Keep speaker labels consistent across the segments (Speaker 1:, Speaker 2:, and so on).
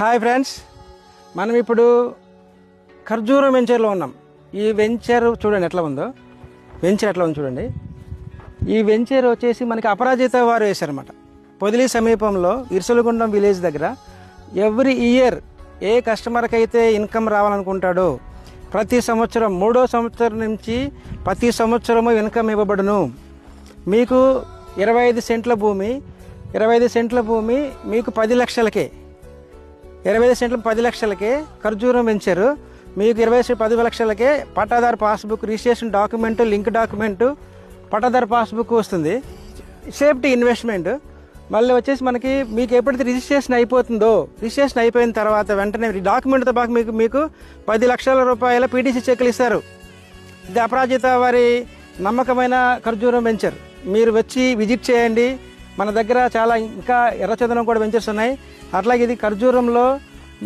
Speaker 1: Hi friends మనం ఇప్పుడు ఖర్జూరం వెంచర్లో ఉన్నాం. ఈ వెంచర్ చూడండి ఎట్లా ఉందో. వెంచర్ ఎట్లా ఉంది చూడండి. ఈ వెంచర్ వచ్చేసి మనకి అపరాజిత వారు వేశారనమాట పొదిలి సమీపంలో ఇరుసలగుండం విలేజ్ దగ్గర ఎవ్రీ ఇయర్ ఏ కస్టమర్కి అయితే ఇన్కమ్ రావాలనుకుంటాడో ప్రతి సంవత్సరం మూడో సంవత్సరం నుంచి ప్రతి సంవత్సరము ఇన్కమ్ ఇవ్వబడును. మీకు ఇరవై ఐదు సెంట్ల భూమి ఇరవై ఐదు సెంట్ల భూమి మీకు పది లక్షలకే. ఇరవై ఐదు సెంట్లు పది లక్షలకే ఖర్జూరం పెంచారు. మీకు ఇరవై సెంట్లు పది లక్షలకే పట్టాదారు passbook registration document link document పట్టాదారు పాస్బుక్ వస్తుంది. Safety investment. మళ్ళీ వచ్చేసి మనకి మీకు ఎప్పుడైతే రిజిస్ట్రేషన్ అయిపోతుందో రిజిస్ట్రేషన్ అయిపోయిన తర్వాత వెంటనే డాక్యుమెంట్తో పాటు మీకు మీకు పది లక్షల రూపాయల పీటీసీ చెక్కులు ఇస్తారు. ఇది అపరాజిత వారి నమ్మకమైన ఖర్జూరం వెంచర్ మీరు వచ్చి విజిట్ చేయండి. మన దగ్గర చాలా ఇంకా ఎర్రచందనం కూడా వెంచర్స్ ఉన్నాయి. అట్లాగే ఇది ఖర్జూరంలో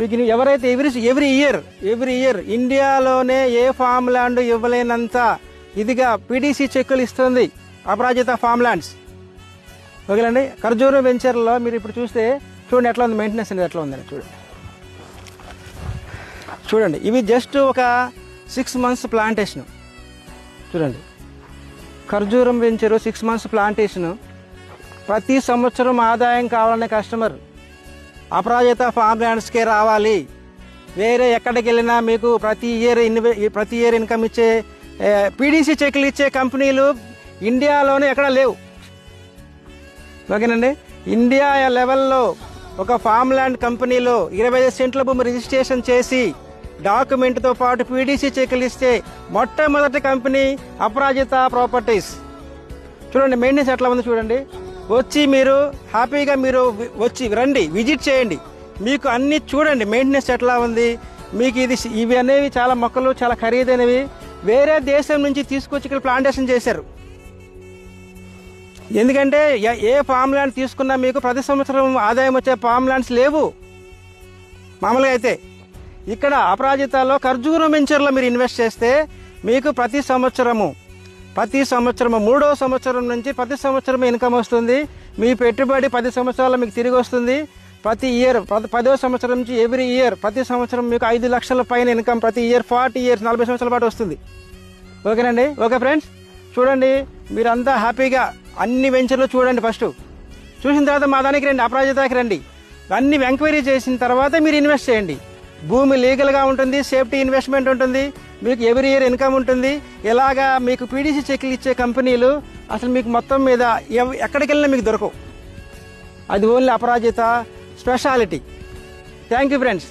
Speaker 1: మీకు ఎవరైతే every every year every year ఇండియాలోనే ఏ ఫామ్ ల్యాండ్ ఇవ్వలేనంత ఇదిగా పీడీసీ చెక్కులు ఇస్తుంది అపరాజిత ఫామ్ ల్యాండ్స్ ఓకేనండి ఖర్జూరం వెంచర్లో మీరు ఇప్పుడు చూస్తే చూడండి ఎట్లా ఉంది మెయింటెనెన్స్ అనేది ఎట్లా ఉందండి చూడండి. చూడండి ఇవి జస్ట్ ఒక సిక్స్ మంత్స్ ప్లాంటేషన్ చూడండి. ఖర్జూరం వెంచరు సిక్స్ మంత్స్ ప్లాంటేషన్ ప్రతి సంవత్సరం ఆదాయం కావాలనే కస్టమర్ అపరాజిత ఫామ్ ల్యాండ్స్కే రావాలి. వేరే ఎక్కడికి వెళ్ళినా మీకు ప్రతి ఇయర్ ఇన్వె ప్రతి ఇయర్ ఇన్కమ్ ఇచ్చే పీడీసీ చెక్లు ఇచ్చే కంపెనీలు ఇండియాలోనే ఎక్కడ లేవు. ఓకేనండి? ఇండియా లెవెల్లో ఒక ఫామ్ ల్యాండ్ కంపెనీలో ఇరవై ఐదు సెంట్ల భూమి రిజిస్ట్రేషన్ చేసి డాక్యుమెంట్తో పాటు పీడీసీ చెక్లు ఇస్తే మొట్టమొదటి కంపెనీ అపరాజిత ప్రాపర్టీస్. చూడండి మెయింటెనెన్స్ ఎట్లా ఉంది చూడండి. వచ్చి మీరు హ్యాపీగా మీరు వచ్చి రండి విజిట్ చేయండి. మీకు అన్ని చూడండి మెయింటెనెన్స్ ఎట్లా ఉంది మీకు ఇది ఇవి అనేవి చాలా మొక్కలు చాలా ఖరీదైనవి. వేరే దేశం నుంచి తీసుకొచ్చి ఇక్కడ ప్లాంటేషన్ చేశారు. ఎందుకంటే ఏ- ఏ ఫామ్ ల్యాండ్ తీసుకున్నా మీకు ప్రతి సంవత్సరం ఆదాయం వచ్చే ఫామ్ ల్యాండ్స్ లేవు. మామూలుగా అయితే ఇక్కడ అపరాజితాలో ఖర్జూరం వెంచర్లో మీరు ఇన్వెస్ట్ చేస్తే మీకు ప్రతి సంవత్సరము ప్రతి సంవత్సరం మూడో సంవత్సరం నుంచి ప్రతి సంవత్సరం ఇన్కమ్ వస్తుంది. మీ పెట్టుబడి పది సంవత్సరాలు మీకు తిరిగి వస్తుంది. ప్రతి ఇయర్ పదో సంవత్సరం నుంచి ఎవ్రీ ఇయర్ ప్రతి సంవత్సరం మీకు ఐదు లక్షల పైన ఇన్కమ్ ప్రతి ఇయర్ ఫార్టీ ఇయర్స్ నలభై సంవత్సరాల పాటు వస్తుంది. ఓకేనండి? Okay friends? చూడండి మీరంతా హ్యాపీగా అన్ని వెంచర్లు చూడండి ఫస్ట్. చూసిన తర్వాత మా దానికి రండి అపరాజితాకి రండి. అన్ని ఎంక్వైరీ చేసిన తర్వాత మీరు ఇన్వెస్ట్ చేయండి. భూమి లీగల్గా ఉంటుంది సేఫ్టీ ఇన్వెస్ట్మెంట్ ఉంటుంది. మీకు ఎవరి ఇయర్ ఇన్కమ్ ఉంటుంది. ఇలాగా మీకు పీడీసీ చెక్లు ఇచ్చే కంపెనీలు అసలు మీకు మొత్తం మీద ఎక్కడికి వెళ్ళినా మీకు దొరకవు. అది only Aparajitha speciality thank you friends